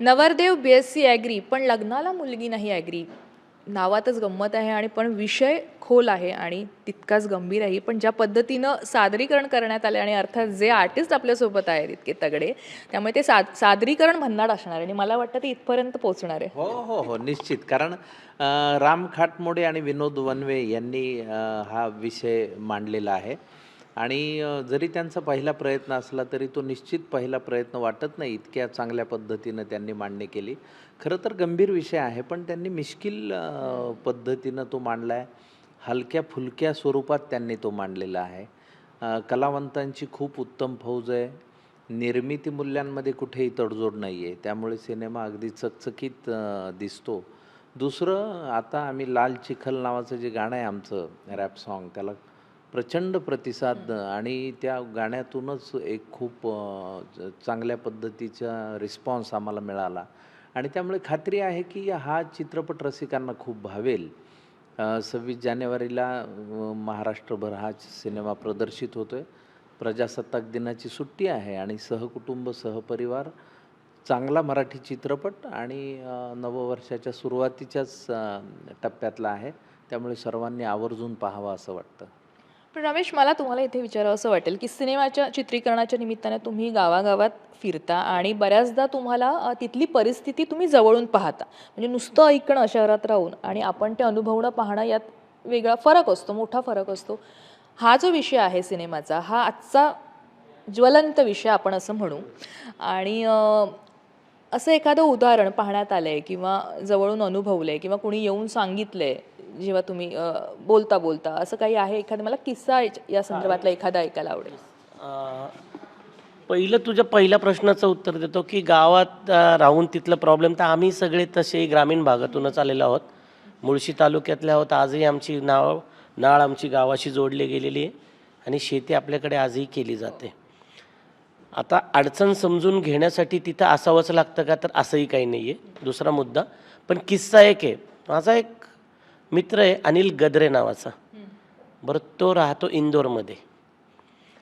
नवरदेव B S C agree पण लग्नाला मुलगी नाही ॲग्री नावातच गंमत आहे आणि पण विषय खोल आहे आणि तितकाच गंभीर आहे. पण ज्या पद्धतीनं सादरीकरण करण्यात आले आणि अर्थात जे आर्टिस्ट आपल्यासोबत आहेत इतके तगडे त्यामुळे ते साद सादरीकरण भन्नाट असणार आहे आणि मला वाटतं ते इथपर्यंत पोहोचणार आहे. हो हो हो निश्चित. कारण राम खाटमोडे आणि विनोद वनवे यांनी हा विषय मांडलेला आहे. आणि जरी त्यांचा पहिला प्रयत्न असला तरी तो निश्चित पहिला प्रयत्न वाटत नाही इतक्या चांगल्या पद्धतीनं त्यांनी मांडणी केली. खरं तर गंभीर विषय आहे पण त्यांनी मिश्किल पद्धतीनं तो मांडला आहे हलक्या फुलक्या स्वरूपात त्यांनी तो मांडलेला आहे. कलावंतांची खूप उत्तम फौज आहे. निर्मिती मूल्यांमध्ये कुठेही तडजोड नाही आहे त्यामुळे सिनेमा अगदी चकचकीत दिसतो. दुसरं आता आम्ही लाल चिखल नावाचं जे गाणं आहे आमचं रॅप सॉन्ग त्याला प्रचंड प्रतिसाद आणि त्या गाण्यातूनच एक खूप चांगल्या पद्धतीचा रिस्पॉन्स आम्हाला मिळाला. आणि त्यामुळे खात्री आहे की हा चित्रपट रसिकांना खूप भावेल. सव्वीस जानेवारीला महाराष्ट्रभर हा सिनेमा प्रदर्शित होतो आहे प्रजासत्ताक दिनाची सुट्टी आहे आणि सहकुटुंब सहपरिवार चांगला मराठी चित्रपट आणि नववर्षाच्या सुरुवातीच्याच टप्प्यातला आहे. त्यामुळे सर्वांनी आवर्जून पाहावं असं वाटतं. पण रमेश मला तुम्हाला इथे विचारावं असं वाटेल की सिनेमाच्या चित्रीकरणाच्या निमित्ताने तुम्ही गावागावात फिरता आणि बऱ्याचदा तुम्हाला अ, तिथली परिस्थिती तुम्ही जवळून पाहता. म्हणजे नुसतं ऐकणं शहरात राहून आणि आपण ते अनुभवणं पाहणं यात वेगळा फरक असतो मोठा फरक असतो. हा जो विषय आहे सिनेमाचा हा आजचा ज्वलंत विषय आपण असं म्हणू. आणि अ, असं एखादं उदाहरण पाहण्यात आलं आहे किंवा जवळून अनुभवलं आहे किंवा कुणी येऊन सांगितलं आहे जेव्हा तुम्ही बोलता बोलता असं काही आहे एखादा? मला किस्सा या संदर्भातला एखादा ऐकायला आवडेल. पहिलं तुझ्या पहिल्या प्रश्नाचं उत्तर देतो की गावात राहून तिथलं प्रॉब्लेम तर आम्ही सगळे तसे ग्रामीण भागातूनच आलेलो आहोत. मुळशी तालुक्यातले आहोत. आजही आमची नाव नाळ आमची गावाशी जोडली गेलेली आहे आणि शेती आपल्याकडे आजही केली जाते. आता अडचण समजून घेण्यासाठी तिथं असावंच लागतं का? तर असंही काही नाही आहे दुसरा मुद्दा पण किस्सा एक आहे. माझा एक मित्र आहे अनिल गद्रे नावाचा. बरं तो राहतो इंदोरमध्ये.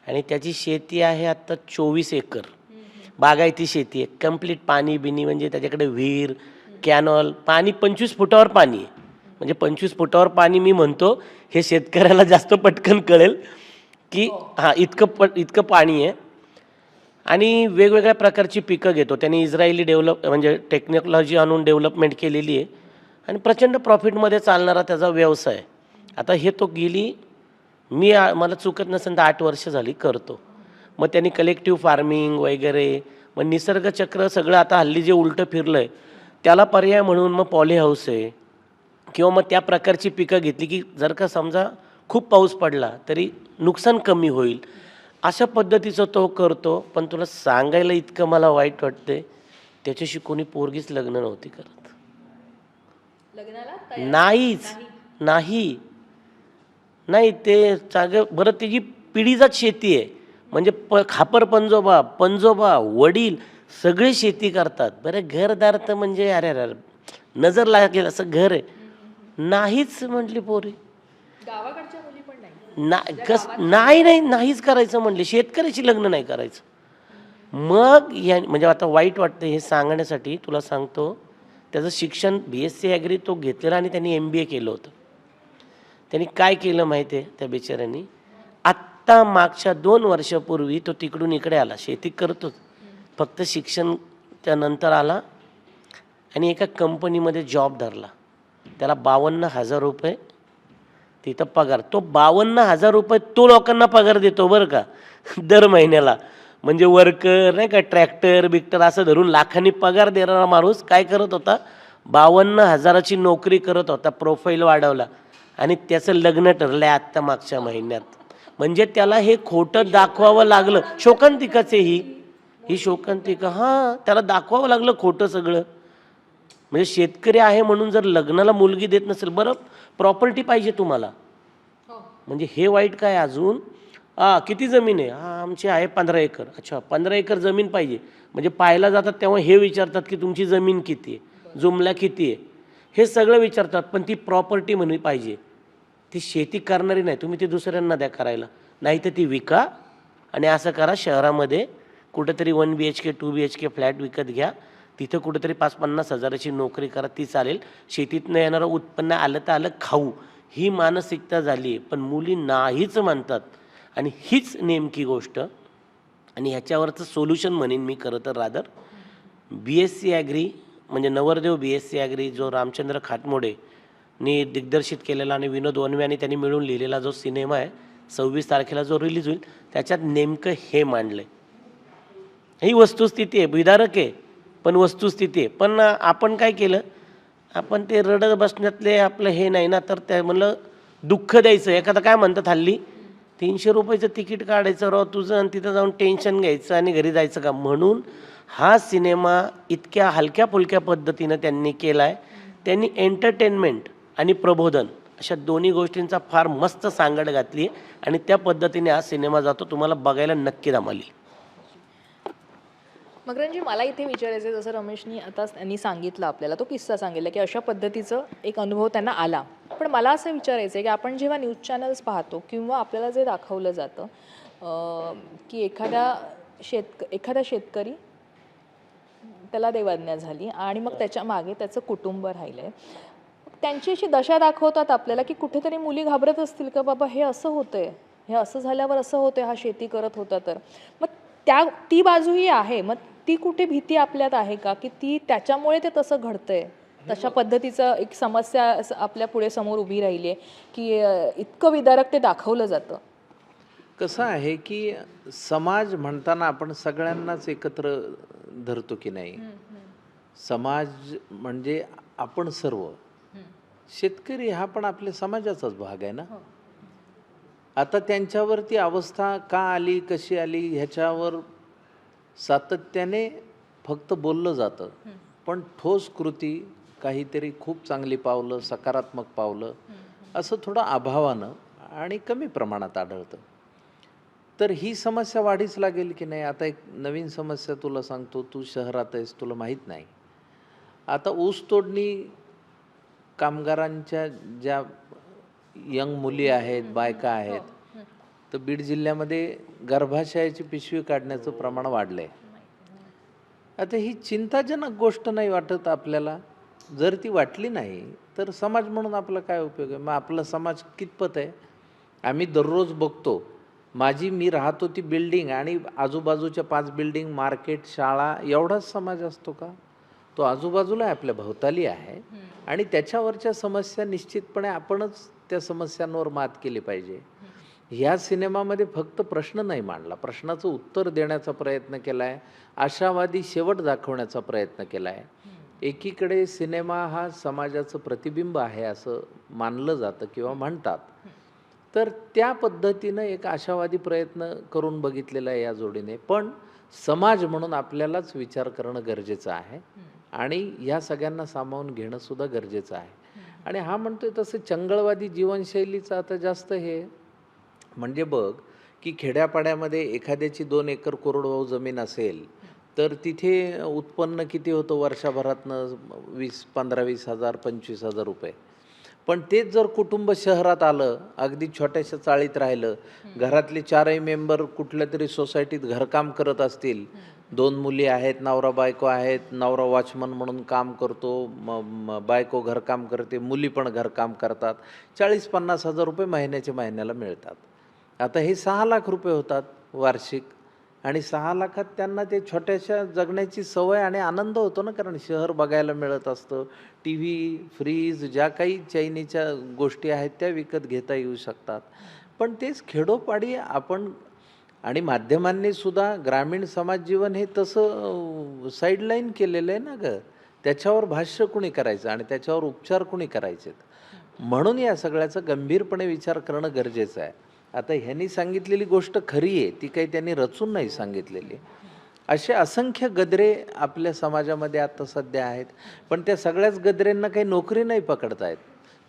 आणि त्याची शेती आहे आत्ता चोवीस एकर. बागायती शेती आहे. कंप्लीट पाणी बिनी म्हणजे त्याच्याकडे विहीर कॅनॉल पाणी पंचवीस फुटावर पाणी आहे. म्हणजे पंचवीस फुटावर पाणी मी म्हणतो हे शेतकऱ्याला जास्त पटकन कळेल की हां. इतकं प इतकं पाणी आहे. आणि वेगवेगळ्या प्रकारची पिकं घेतो. त्यांनी इस्रायली डेव्हलप म्हणजे टेक्नॉलॉजी आणून डेव्हलपमेंट केलेली आहे. आणि प्रचंड प्रॉफिटमध्ये चालणारा त्याचा व्यवसाय. आता हे तो गेली मी मला चुकत नसेल तर आठ वर्ष झाली करतो. मग त्यांनी कलेक्टिव्ह फार्मिंग वगैरे मग निसर्गचक्र सगळं आता हल्ली जे उलटं फिरलं आहे त्याला पर्याय म्हणून मग पॉली हाऊस आहे. किंवा मग त्या प्रकारची पिकं घेतली की जर का समजा खूप पाऊस पडला तरी नुकसान कमी होईल. अशा पद्धतीचं तो करतो पण तुला सांगायला इतकं मला वाईट वाटते त्याच्याशी कोणी पोरगीच लग्न नव्हती करत. लग्नाला नाहीच. नाही. नाही. ते चांगलं बरं त्याची पिढीजात शेती आहे म्हणजे प खापर पंजोबा पंजोबा वडील सगळे शेती करतात. बरं घरदार तर म्हणजे अरे अरे नजर लागेल असं घर आहे. नाहीच म्हटली पोरी. नाही. ना कस नाही नाही नाहीच करायचं म्हणले. शेतकऱ्याची लग्न नाही करायचं. मग या म्हणजे आता वाईट वाटतं हे सांगण्यासाठी तुला सांगतो त्याचं शिक्षण बी एस सी ॲग्री तो घेतलेला आणि त्यांनी एम बी ए केलं होतं. त्यांनी काय केलं माहिती आहे त्या बिचाऱ्यांनी? आत्ता मागच्या दोन वर्षापूर्वी तो तिकडून इकडे आला. शेती करतोच. फक्त शिक्षण त्यानंतर आला आणि एका कंपनीमध्ये जॉब धरला. त्याला बावन्न हजार रुपये तिथं पगार. तो बावन्न हजार रुपये तो लोकांना पगार देतो बरं का? दर महिन्याला. म्हणजे वर्कर नाही का ट्रॅक्टर बिक्टर असं धरून लाखांनी पगार देणारा माणूस काय करत होता? बावन्न हजाराची नोकरी करत होता प्रोफाईल वाढवला. आणि त्याचं लग्न ठरलं आत्ता मागच्या महिन्यात. म्हणजे त्याला हे खोटं दाखवावं लागलं. शोकांतिकाच आहे ही. ही शोकांतिका हां त्याला दाखवावं लागलं खोटं सगळं. म्हणजे शेतकरी आहे म्हणून जर लग्नाला मुलगी देत नसेल बरं प्रॉपर्टी पाहिजे तुम्हाला. म्हणजे हे वाईट काय अजून? हां किती जमीन आहे? हां आमची आहे पंधरा एकर. अच्छा पंधरा एकर जमीन पाहिजे. म्हणजे पाहायला जातात तेव्हा हे विचारतात की तुमची जमीन किती आहे? जुमला किती आहे? हे सगळं विचारतात पण ती प्रॉपर्टी म्हणून पाहिजे. ती शेती करणारी नाही. तुम्ही ती दुसऱ्यांना द्या करायला. नाही तर ती विका आणि असं करा शहरामध्ये कुठंतरी one B H K two B H K flat विकत घ्या. तिथं कुठंतरी पाच पन्नास हजाराची नोकरी करा ती चालेल. शेतीतनं येणारं उत्पन्न आलं तर आलं खाऊ. ही मानसिकता झाली आहे. पण मुली नाहीच मानतात. आणि हीच नेमकी गोष्ट आणि ह्याच्यावरचं सोल्युशन म्हणेन मी खरं तर rather. B S C agri म्हणजे नवरदेव बी एस सी ॲग्री जो रामचंद्र खाटमोडेनी दिग्दर्शित केलेला आणि विनोद वनवे आणि त्यांनी मिळून लिहिलेला जो सिनेमा आहे सव्वीस तारखेला जो रिलीज होईल त्याच्यात नेमकं हे मांडलं आहे ही वस्तुस्थिती आहे विदारक आहे पण वस्तुस्थिती आहे. पण आपण काय केलं आपण ते रडत बसण्यातले आपलं हे नाही ना तर त्या म्हणलं दुःख द्यायचं. एखादं काय म्हणतात हल्ली तीनशे रुपयाचं तिकीट काढायचं राव तुझं आणि तिथं जाऊन टेन्शन घ्यायचं आणि घरी जायचं का? म्हणून हा सिनेमा इतक्या हलक्या फुलक्या पद्धतीनं त्यांनी केला आहे त्यांनी एंटरटेनमेंट आणि प्रबोधन अशा दोन्ही गोष्टींचा फार मस्त सांगड घातली आहे आणि त्या पद्धतीने हा सिनेमा जातो. तुम्हाला बघायला नक्की जमाली. मकरंजी मला इथे विचारायचं आहे, जसं रमेशनी आता त्यांनी सांगितलं आपल्याला तो किस्सा सांगितला की अशा पद्धतीचं एक अनुभव त्यांना आला. पण मला असं विचारायचं आहे की आपण जेव्हा न्यूज चॅनल्स पाहतो किंवा आपल्याला जे दाखवलं जातं की एखाद्या शेतक एखादा शेतकरी त्याला देवाज्ञा झाली आणि मग त्याच्यामागे त्याचं कुटुंब राहिलं आहे त्यांची अशी दशा दाखवतात आपल्याला की कुठेतरी मुली घाबरत असतील का बाबा हे असं होतंय हे असं झाल्यावर असं होतंय हा शेती करत होता तर. मग त्या ती बाजूही आहे. मग ती कुठे भीती आपल्यात आहे का? की ती त्याच्यामुळे ते तसं घडतंय? तशा पद्धतीचं एक समस्या आपल्या पुढे समोर उभी राहिली आहे की इतकं विदारक ते दाखवलं जातं. कसं आहे की समाज म्हणताना आपण सगळ्यांनाच एकत्र धरतो की नाही? समाज म्हणजे आपण सर्व. शेतकरी हा पण आपल्या समाजाचाच भाग आहे ना? आता त्यांच्यावरती अवस्था का आली कशी आली ह्याच्यावर सातत्याने फक्त बोललं जातं. पण ठोस कृती काहीतरी खूप चांगली पावलं सकारात्मक पावलं असं थोडं अभावानं आणि कमी प्रमाणात आढळतं. तर ही समस्या वाढीच लागेल की नाही? आता एक नवीन समस्या तुला सांगतो. तू शहरात आहेस तुला माहीत नाही. आता ऊस तोडणी कामगारांच्या ज्या यंग मुली आहेत बायका आहेत तर बीड जिल्ह्यामध्ये गर्भाशयाची पिशवी काढण्याचं प्रमाण वाढलं आहे आता ही चिंताजनक गोष्ट नाही वाटत आपल्याला. जर ती वाटली नाही तर समाज म्हणून आपला काय उपयोग आहे? मग आपला समाज कितपत आहे? आम्ही दररोज बघतो माझी मी राहतो ती बिल्डिंग आणि आजूबाजूच्या पाच बिल्डिंग मार्केट शाळा एवढाच समाज असतो का? तो आजूबाजूला आपल्या भोवताली आहे. आणि त्याच्यावरच्या समस्या निश्चितपणे आपणच त्या समस्यांवर मात केली पाहिजे. ह्या सिनेमामध्ये फक्त प्रश्न नाही मांडला. प्रश्नाचं उत्तर देण्याचा प्रयत्न केला आहे आशावादी शेवट दाखवण्याचा प्रयत्न केला आहे एकीकडे सिनेमा हा समाजाचं प्रतिबिंब आहे असं मानलं जातं किंवा म्हणतात. तर त्या पद्धतीनं एक आशावादी प्रयत्न करून बघितलेला आहे या जोडीने. पण समाज म्हणून आपल्यालाच विचार करणं गरजेचं आहे. आणि ह्या सगळ्यांना सामावून घेणं सुद्धा गरजेचं आहे. आणि हा म्हणतोय तसं चंगळवादी जीवनशैलीचं आता जास्त हे म्हणजे बघ की खेड्यापाड्यामध्ये एखाद्याची दोन एकर कोरडवाहू जमीन असेल तर तिथे उत्पन्न किती होतं वर्षभरातनं? वीस पंधरा वीस हजार पंचवीस हजार रुपये. पण तेच जर कुटुंब शहरात आलं अगदी छोट्याशा चाळीत राहिलं घरातले चारही मेंबर कुठल्या तरी सोसायटीत घरकाम करत असतील दोन मुली आहेत नवरा बायको आहेत नवरा वॉचमन म्हणून काम करतो म म- बायको घरकाम करते मुली पण घरकाम करतात चाळीस पन्नास हजार रुपये महिन्याच्या महिन्याला मिळतात. आता हे सहा लाख रुपये होतात वार्षिक आणि सहा लाखात त्यांना ते छोट्याशा जगण्याची सवय आणि आनंद होतो ना कारण शहर बघायला मिळत असतं. टी व्ही फ्रीज ज्या काही चैनीच्या गोष्टी आहेत त्या विकत घेता येऊ शकतात. पण तेच खेडोपाडी आपण आणि माध्यमांनी सुद्धा ग्रामीण समाज जीवन हे तसं साईडलाईन केलेलं आहे ना गं. त्याच्यावर भाष्य कुणी करायचं आणि त्याच्यावर उपचार कुणी करायचे म्हणून या सगळ्याचा गंभीरपणे विचार करणं गरजेचं आहे. आता ह्यांनी सांगितलेली गोष्ट खरी आहे ती काही त्यांनी रचून नाही सांगितलेली. असे असंख्य गदरे आपल्या समाजामध्ये आता सध्या आहेत पण त्या सगळ्याच गदरेंना काही नोकरी नाही पकडतायत.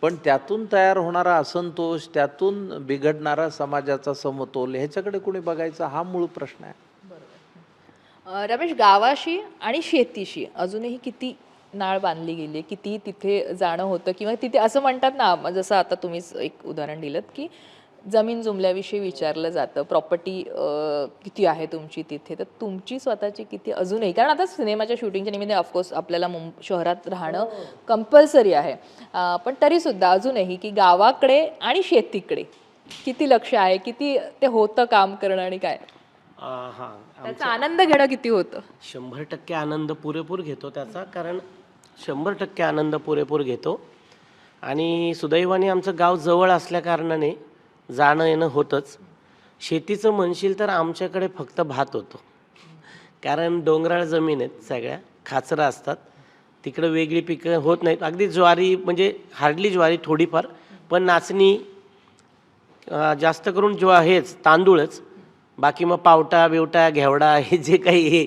पण त्यातून तयार होणारा असंतोष त्यातून बिघडणारा समाजाचा समतोल ह्याच्याकडे कुणी बघायचा? हा मूळ प्रश्न आहे. रमेश गावाशी आणि शेतीशी अजूनही किती नाळ बांधली गेली आहे? किती तिथे जाणं होतं? किंवा तिथे असं म्हणतात ना जसं आता तुम्हीच एक उदाहरण दिलं की जमीन जुमल्याविषयी विचारलं जातं. प्रॉपर्टी किती आहे तुमची तिथे? तर तुमची स्वतःची किती अजूनही? कारण आता सिनेमाच्या शूटिंगच्या निमित्त ऑफकोर्स आपल्याला मुं शहरात राहणं कंपल्सरी आहे. अं, पण तरीसुद्धा अजूनही की गावाकडे आणि शेतीकडे किती लक्ष आहे? किती ते होतं काम करणं आणि काय? हां. त्याचा आनंद घेणं किती होतं? शंभर टक्के आनंद पुरेपूर घेतो त्याचा कारण शंभर टक्के आनंद पुरेपूर घेतो. आणि सुदैवाने आमचं गाव जवळ असल्याकारणाने जाणं येणं होतंच. शेतीचं म्हणशील तर आमच्याकडे फक्त भात होतो. कारण डोंगराळ जमीन आहेत सगळ्या खाचरं असतात. तिकडं वेगळी पिकं होत नाहीत. अगदी ज्वारी म्हणजे हार्डली ज्वारी थोडीफार पण नाचणी जास्त करून ज्वा हेच तांदूळच. बाकी मग पावटा बिवटा घेवडा हे जे काही हे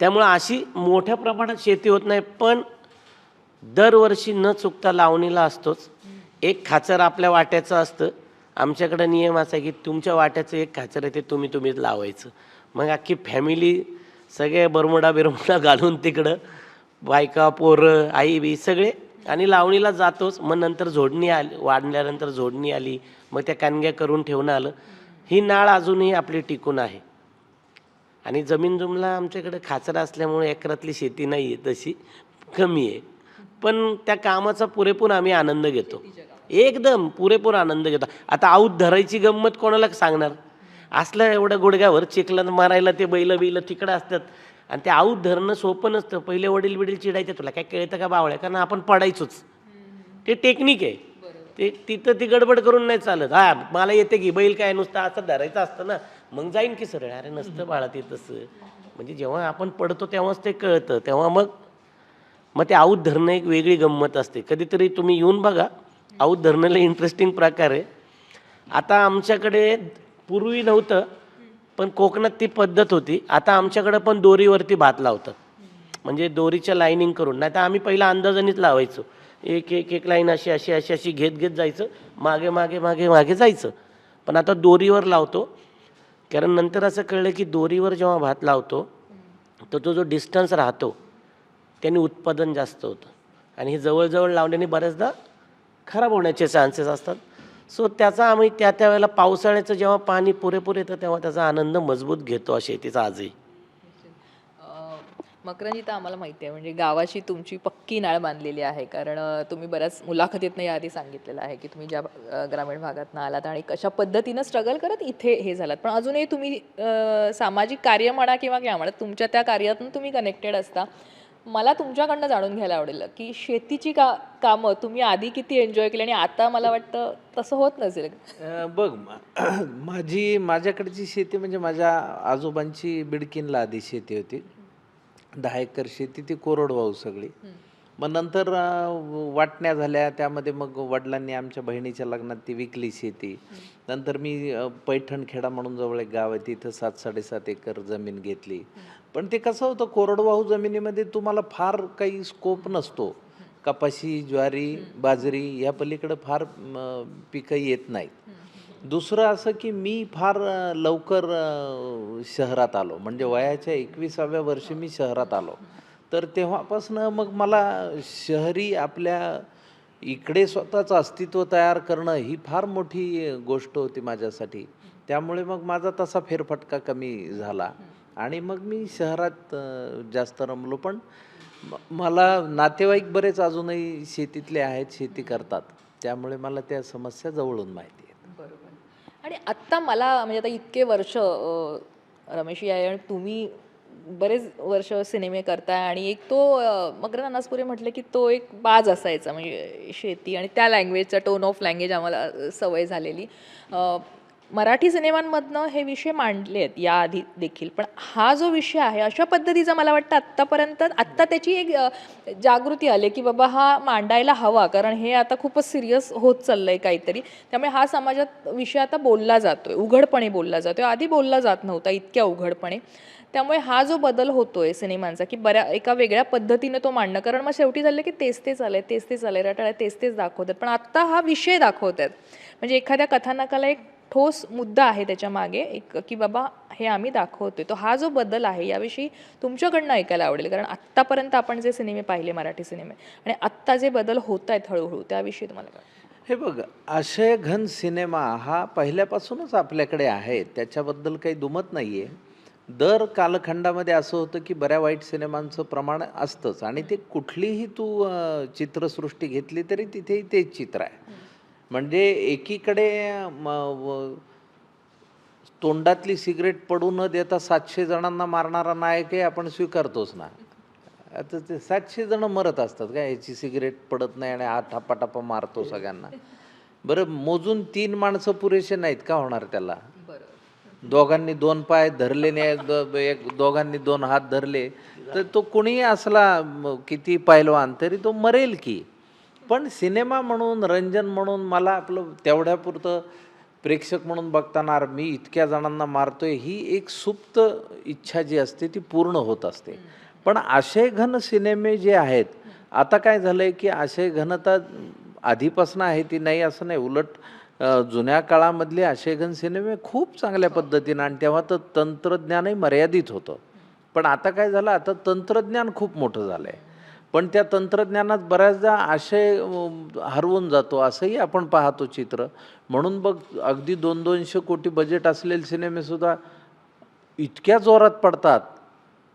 त्यामुळं अशी मोठ्या प्रमाणात शेती होत नाही. पण दरवर्षी न चुकता लावणीला असतोच. एक खाचर आपल्या वाट्याचं असतं. आमच्याकडे नियम असा की तुमच्या वाट्याचं एक खाचर आहे ते तुम्ही तुम्हीच लावायचं. मग अख्खी फॅमिली सगळे बरमुडा बिरमुडा घालून तिकडं बायका पोरं आई बी सगळे आणि लावणीला जातोच. मग नंतर झोडणी आली वाढल्यानंतर झोडणी आली मग त्या कानग्या करून ठेवणं आलं. ही नाळ अजूनही आपली टिकून आहे. आणि जमीन जुमला आमच्याकडे खाचरा असल्यामुळे एकरातली शेती नाही आहे तशी कमी आहे. पण त्या कामाचा पुरेपूर आम्ही आनंद घेतो. एकदम पुरेपूर आनंद घेतो. आता आऊत धरायची गंमत कोणाला सांगणार? असलं एवढ्या गुडघ्यावर चिखलं मारायला ते बैल बिल तिकडं असतात. आणि ते आऊत धरणं सोपं नसतं. पहिले वडील बिडील चिडायचे. तुला काय कळतं का बावळ्या? कारण आपण पडायचोच. ते टेक्निक आहे. ते तिथं ती गडबड करून नाही चालत. हा मला येते की बैल काय नुसतं असं धरायचं असतं ना मग जाईन की सरळ. अरे नसतं बाळा ते तसं. म्हणजे जेव्हा आपण पडतो तेव्हाच ते कळतं. तेव्हा मग मग ते आऊत धरणं एक वेगळी गंमत असते. कधीतरी तुम्ही येऊन बघा. आऊत धरणं इंटरेस्टिंग प्रकार आहे. आता आमच्याकडे पूर्वी नव्हतं पण कोकणात ती पद्धत होती. आता आमच्याकडं पण दोरीवरती भात लावतात. म्हणजे दोरीच्या लाईनिंग करून. नाही तर आम्ही पहिला अंदाजानेच लावायचो. एक एक एक लाईन अशी अशी अशी अशी घेत घेत जायचं. मागे मागे मागे मागे जायचं. पण आता दोरीवर लावतो. कारण नंतर असं कळलं की दोरीवर जेव्हा भात लावतो तर तो जो डिस्टन्स राहतो त्याने उत्पादन जास्त होतं. आणि हे जवळजवळ लावल्याने बऱ्याचदा खराब होण्याचे चान्सेस असतात. सो त्याचा आम्ही त्या त्या वेळेला पावसाळ्याचं जेव्हा पाणी पुरेपूर येतं तेव्हा त्याचा आनंद मजबूत घेतो शेतीचा आजही. अं, तर आम्हाला माहिती आहे. म्हणजे गावाची तुमची पक्की नाळ बांधलेली आहे. कारण तुम्ही बऱ्याच मुलाखतीतनं याआधी सांगितलेलं आहे की तुम्ही ज्या ग्रामीण भागातनं आलात आणि कशा पद्धतीनं स्ट्रगल करत इथे हे झालात. पण अजूनही तुम्ही सामाजिक कार्य म्हणा किंवा काय म्हणा तुमच्या त्या कार्यातून तुम्ही कनेक्टेड असता. मला तुमच्याकडनं जाणून घ्यायला आवडेल की शेतीची का कामं तुम्ही आधी किती एन्जॉय केली आणि आता मला वाटतं तसं होत नसेल? बघ माझी माझ्याकडची शेती म्हणजे माझ्या आजोबांची बिडकीनला आधी शेती होती. दहा एकर शेती ती कोरडवाहू सगळी. मग नंतर वाटण्या झाल्या त्यामध्ये मग वडिलांनी आमच्या बहिणीच्या लग्नात ती विकली शेती. नंतर मी पैठणखेडा म्हणून जवळ एक गाव आहे तिथं सात साडेसात एकर जमीन घेतली. पण ते कसं होतं कोरडवाहू जमिनीमध्ये तुम्हाला फार काही स्कोप नसतो. कपाशी ज्वारी बाजरी या पलीकडं फार पिकं येत नाहीत. दुसरं असं की मी फार लवकर शहरात आलो. म्हणजे वयाच्या एकविसाव्या वर्षी मी शहरात आलो. तर तेव्हापासनं मग मला शहरी आपल्या इकडे स्वतःचं अस्तित्व तयार करणं ही फार मोठी गोष्ट होती माझ्यासाठी. त्यामुळे मग माझा तसा फेरफटका कमी झाला. आणि मग मी शहरात जास्त रमलो. पण मला नातेवाईक बरेच अजूनही शेतीतले आहेत शेती करतात. त्यामुळे मला त्या समस्या जवळून माहिती आहेत. बरोबर. आणि आत्ता मला म्हणजे आता इतके वर्ष रमेशी रमेश आणि तुम्ही बरेच वर्ष सिनेमे करताय आणि एक तो अ, मकरंद अनासपुरे म्हटलं की तो एक बाज असायचा. म्हणजे शेती आणि त्या लँग्वेजचा टोन ऑफ लँग्वेज आम्हाला सवय झालेली. मराठी सिनेमांमधनं हे विषय मांडले आहेत याआधी देखील. पण हा जो विषय आहे अशा पद्धतीचा मला वाटतं आत्तापर्यंत आत्ता त्याची एक जागृती आली की बाबा हा मांडायला हवा कारण हे आता खूपच सिरियस होत चाललं आहे काहीतरी. त्यामुळे हा समाजात विषय आता बोलला जातोय उघडपणे बोलला जातोय. आधी बोलला जात नव्हता इतक्या उघडपणे. त्यामुळे हा जो बदल होतोय सिनेमांचा की बऱ्या एका वेगळ्या पद्धतीनं तो मांडणं कारण मग शेवटी झालं की तेच तेच आलंय तेच तेच आलंय रटाळ्या तेच तेच दाखवतात. पण आत्ता हा विषय दाखवत आहेत म्हणजे एखाद्या कथानकाला एक ठोस मुद्दा आहे त्याच्यामागे एक की बाबा हे आम्ही दाखवतोय. तो हा जो बदल आहे याविषयी तुमच्याकडनं ऐकायला आवडेल. कारण आत्तापर्यंत आपण जे सिनेमे पाहिले मराठी सिनेमे आणि आत्ता जे बदल होत आहेत हळूहळू त्याविषयी तुम्हाला काय हे बघ आशय घन सिनेमा हा पहिल्यापासूनच आपल्याकडे आहे. त्याच्याबद्दल काही दुमत नाही आहे दर कालखंडामध्ये असं होतं की बऱ्या वाईट सिनेमांचं प्रमाण असतंच. आणि ते कुठलीही तू चित्रसृष्टी घेतली तरी तिथेही तेच चित्र आहे. म्हणजे एकीकडे म, तोंडातली सिगरेट पडू न देता सातशे जणांना मारणारा नायकही आपण स्वीकारतोच ना. आता ते सातशे जण मरत असतात का? याची सिगरेट पडत नाही आणि हा टापा मारतो सगळ्यांना. बरं मोजून तीन माणसं पुरेसे नाहीत का होणार त्याला? दोघांनी दोन पाय धरले नाही एक दोघांनी दोन हात धरले तर तो कुणीही असला किती पैलवान तरी तो मरेल की? पण सिनेमा म्हणून रंजन म्हणून मला आपलं तेवढ्यापुरतं प्रेक्षक म्हणून बघताना मी इतक्या जणांना मारतोय ही एक सुप्त इच्छा जी असते ती पूर्ण होत असते. पण आशयघन सिनेमे जे आहेत आता काय झालंय की आशयघनता आधीपासून आहे ती नाही असं नाही उलट जुन्या काळामधले आशयघन सिनेमे खूप चांगल्या पद्धतीनं आणि तेव्हा तर तंत्रज्ञानही मर्यादित होतं. पण आता काय झालं आता तंत्रज्ञान खूप मोठं झालं आहे पण त्या तंत्रज्ञानात बऱ्याचदा आशय हरवून जातो असंही आपण पाहतो चित्र. म्हणून बघ अगदी दोन दोनशे कोटी बजेट असलेले सिनेमेसुद्धा इतक्या जोरात पडतात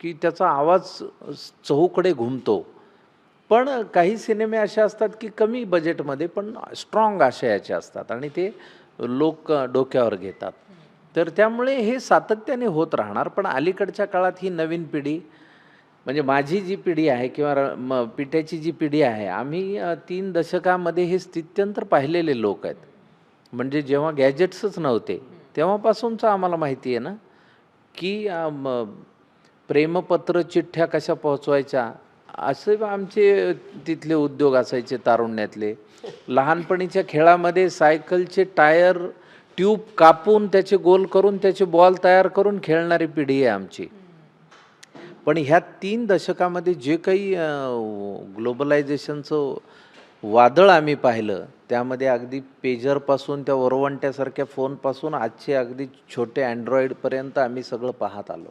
की त्याचा आवाज चहूकडे घुमतो. पण काही सिनेमे असे असतात की कमी बजेटमध्ये पण स्ट्रॉंग आशयाचे असतात आणि ते लोक डोक्यावर घेतात. तर त्यामुळे हे सातत्याने होत राहणार पण अलीकडच्या काळात ही नवीन पिढी म्हणजे माझी जी पिढी आहे किंवा र- म पिठ्याची जी पिढी आहे आम्ही तीन दशकामध्ये हे स्थित्यंतर पाहिलेले लोक आहेत. म्हणजे जेव्हा गॅजेट्सच नव्हते तेव्हापासूनचं आम्हाला माहिती आहे ना की प्रेमपत्र चिठ्ठ्या कशा पोहोचवायच्या असे आमचे तिथले उद्योग असायचे तारुण्यातले. लहानपणीच्या खेळामध्ये सायकलचे टायर ट्यूब कापून त्याचे गोल करून त्याचे बॉल तयार करून खेळणारी पिढी आहे आमची. पण ह्या तीन दशकामध्ये जे काही ग्लोबलायझेशनचं वादळ आम्ही पाहिलं त्यामध्ये अगदी पेजरपासून त्या वरवंट्यासारख्या फोनपासून आजचे अगदी छोटे अँड्रॉईडपर्यंत आम्ही सगळं पाहत आलो.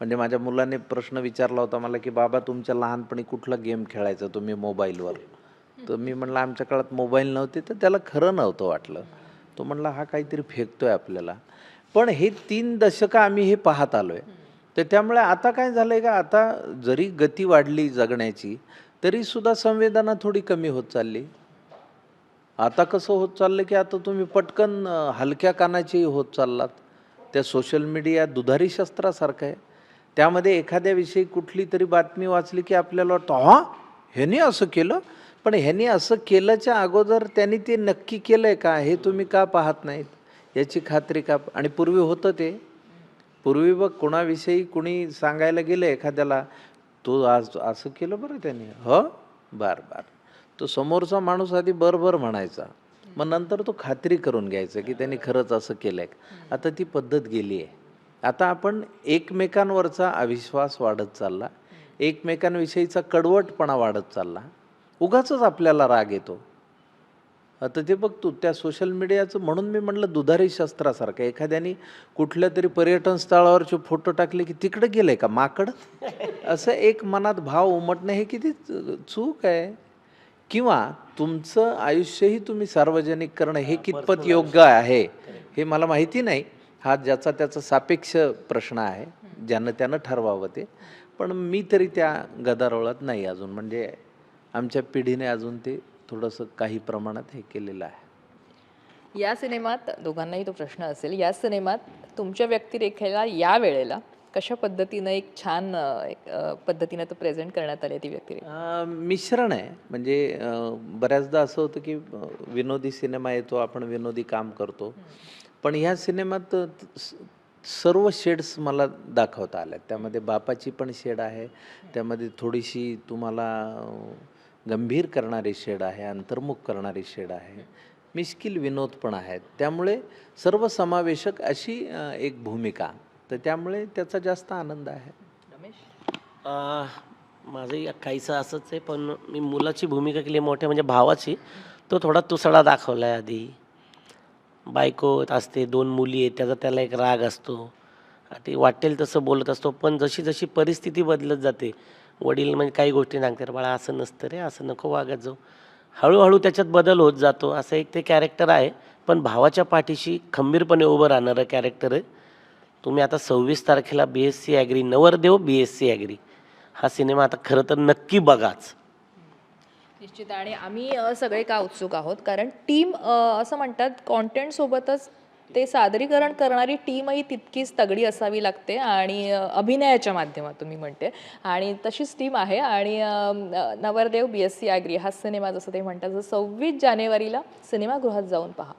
म्हणजे माझ्या मुलाने प्रश्न विचारला होता मला की बाबा तुमच्या लहानपणी कुठला गेम खेळायचा तुम्ही मोबाईलवर? तर मी म्हणलं आमच्या काळात मोबाईल नव्हते तर त्याला खरं नव्हतं वाटलं. तो म्हणला हा काहीतरी फेकतोय आपल्याला. पण हे तीन दशकं आम्ही हे पाहत आलो आहे तर त्यामुळे आता काय झालं आहे का आता जरी गती वाढली जगण्याची तरीसुद्धा संवेदना थोडी कमी होत चालली. आता कसं होत चाललं की आता तुम्ही पटकन हलक्या कानाचेही होत चाललात. त्या सोशल मीडिया दुधारी शस्त्रासारखं आहे. त्यामध्ये एखाद्याविषयी कुठली तरी बातमी वाचली की आपल्याला वाटतं हां ह्याने असं केलं? पण ह्याने असं केल्याच्या अगोदर त्यांनी ते नक्की केलं आहे का हे तुम्ही का पाहत नाहीत? याची खात्री का? आणि पूर्वी होतं ते. पूर्वी बघ कोणाविषयी कुणी सांगायला गेलं एखाद्याला तो आज असं केलं बरं त्याने. ह? बर बर. तो समोरचा माणूस आधी बर म्हणायचा. मग नंतर तो खात्री करून घ्यायचा की त्यांनी खरंच असं केलंय. आहे आता ती पद्धत गेली आहे. आता आपण एकमेकांवरचा अविश्वास वाढत चालला. एकमेकांविषयीचा कडवटपणा वाढत चालला. उगाच आपल्याला राग येतो. आता ते बघ तू त्या सोशल मीडियाचं म्हणून मी म्हटलं दुधारी शस्त्रासारखं. एखाद्याने कुठल्या तरी पर्यटन स्थळावरचे फोटो टाकले की तिकडे गेले का? माकड? असं एक मनात भाव उमटणं हे किती चूक आहे. किंवा तुमचं आयुष्यही तुम्ही सार्वजनिक करणं हे कितपत योग्य आहे हे मला माहिती नाही. हा ज्याचा त्याचा सापेक्ष प्रश्न आहे ज्यानं त्यानं ठरवावं ते. पण मी तरी त्या गदारोळात नाही अजून. म्हणजे आमच्या पिढीने अजून ते थोडंसं काही प्रमाणात हे केलेलं आहे. या सिनेमात दोघांनाही तो प्रश्न असेल या सिनेमात तुमच्या व्यक्तिरेखेला या वेळेला कशा पद्धतीनं एक छान पद्धतीनं तो प्रेझेंट करण्यात आली ती व्यक्तिरेखा? मिश्रण आहे. म्हणजे बऱ्याचदा असं होतं की विनोदी सिनेमा येतो आपण विनोदी काम करतो. पण ह्या सिनेमात सर्व शेड्स मला दाखवता आल्या त्यामध्ये बापाची पण शेड आहे. त्यामध्ये थोडीशी तुम्हाला गंभीर करणारे शेड आहे अंतर्मुख करणारे शेड आहे मिश्किल विनोद पण आहेत. त्यामुळे सर्वसमावेशक अशी एक भूमिका. तर त्यामुळे त्याचा जास्त आनंद आहे. रमेश? माझंही काहीसं असंच आहे पण मी मुलाची भूमिका केली मोठ्या म्हणजे भावाची तो थोडा तुसडा दाखवला आहे आधी. बायको असते दोन मुली आहेत त्याचा त्याला एक राग असतो. ते वाटेल तसं बोलत असतो पण जशी जशी परिस्थिती बदलत जाते वडील म्हणजे काही गोष्टी सांगतात बाळा असं नसतं रे असं नको वागत जाऊ. हळूहळू त्याच्यात बदल होत जातो असं एक ते कॅरेक्टर आहे. पण भावाच्या पाठीशी खंबीरपणे उभं राहणारं कॅरेक्टर आहे. तुम्ही आता सव्वीस तारखेला बी S C agri Navardev B S C agri हा सिनेमा आता खरं तर नक्की बघाच. निश्चित. आणि आम्ही सगळे का उत्सुक आहोत? कारण टीम असं म्हणतात कॉन्टेंट सोबतच ते सादरीकरण करणारी टीमही तितकीच तगडी असावी लागते आणि अभिनयाच्या माध्यमातून मी म्हणते. आणि तशीच टीम आहे आणि Navardev B S C agri हा सिनेमा जसं ते म्हणतात जसं सव्वीस जानेवारीला सिनेमागृहात जाऊन पहा.